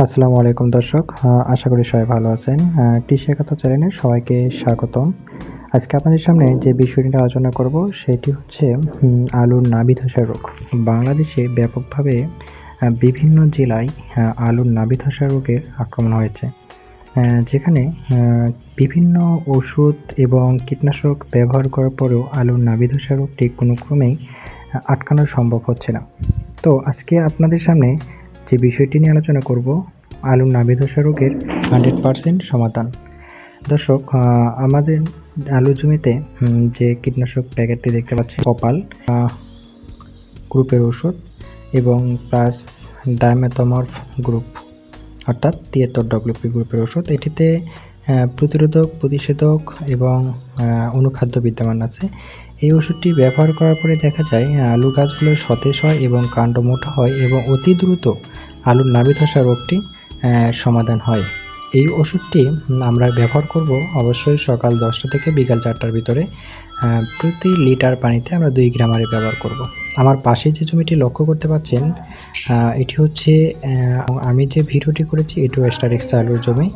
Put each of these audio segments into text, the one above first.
আসসালামু আলাইকুম দর্শক আশা করি সবাই ভালো আছেন। কৃষি একাত্তর চ্যানেলে সবাইকে স্বাগতম। আজকে আপনাদের সামনে যে বিষয়টি আলোচনা করব, সেটি হচ্ছে আলুর নাবি ধসা রোগ। বাংলাদেশে ব্যাপকভাবে বিভিন্ন জেলায় আলুর নাবি ধসা রোগের আক্রমণ হয়েছে। যেখানে বিভিন্ন ওষুধ এবং কীটনাশক ব্যবহার করার পরেও আলুর নাবি ধসা রোগটি কোনো ক্রমেই, আটকানো সম্ভব হচ্ছে না। তো আজকে আপনাদের সামনে যে বিষয়টি নিয়ে আলোচনা করব আলুর নাভি ধসা রোগের হান্ড্রেড পারসেন্ট সমাধান। দর্শক আমাদের আলু জমিতে যে কীটনাশক প্যাকেটটি দেখতে পাচ্ছি কপাল গ্রুপের ওষুধ এবং প্লাস ডায়মেথমর্ফ গ্রুপ অর্থাৎ তিয়াত্তর ডব্লিউপি গ্রুপের ওষুধ এটিতে প্রতিরোধক, প্রতিষেধক এবং অনুখাদ্য বিদ্যমান আছে। এই ওষুধটি ব্যবহার করার পরে দেখা যায় আলু গাছগুলো সতেজ হয় এবং কাণ্ড মোটা হয় এবং অতি দ্রুত আলুর নাভি ধসা রোগটি সমাধান হয়। এই ওষুধটি আমরা ব্যবহার করব অবশ্যই সকাল দশটা থেকে বিকাল চারটার ভিতরে। প্রতি লিটার পানিতে আমরা দুই গ্রাম হারে ব্যবহার করব। আমার পাশে যে জমিটি লক্ষ্য করতে পাচ্ছেন এটি হচ্ছে আমি যে ভিডিওটি করেছি, এটি স্টারিক্স আলুর জমি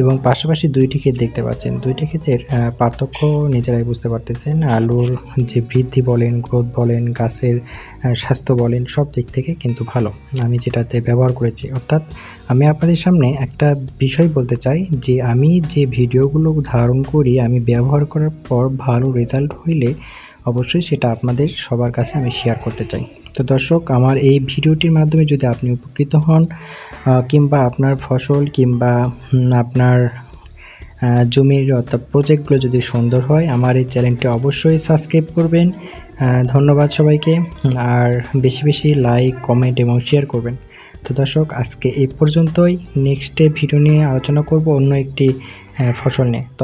এবং পাশাপাশি দুইটি ক্ষেত দেখতে পাচ্ছেন। দুইটি ক্ষেতের পার্থক্য নিজেরাই বুঝতে পারতেছেন। আলুর যে বৃদ্ধি বলেন, গ্রোথ বলেন, গাছের স্বাস্থ্য বলেন, সব দিক থেকে কিন্তু ভালো। আমি যেটাতে ব্যবহার করেছি। অর্থাৎ আমি আপনাদের সামনে একটা বিষয় বলতে চাই যে, আমি যে ভিডিওগুলো ধারণ করি, আমি ব্যবহার করার পর ভালো রেজাল্ট হইলে অবশ্যই সেটা আপনাদের সবার কাছে আমি শেয়ার করতে চাই। তো দর্শক, আমার এই ভিডিওটির মাধ্যমে যদি আপনি উপকৃত হন কিংবা আপনার ফসল কিংবা আপনার জমির অর্থাৎ প্রজেক্টগুলো যদি সুন্দর হয়, আমার এই চ্যানেলটি অবশ্যই সাবস্ক্রাইব করবেন। ধন্যবাদ সবাইকে। আর বেশি বেশি লাইক কমেন্ট এবং শেয়ার করবেন। তো দর্শক, আজকে এই পর্যন্তই। নেক্সটে ভিডিও নিয়ে আলোচনা করব অন্য একটি ফসল নিয়ে। তো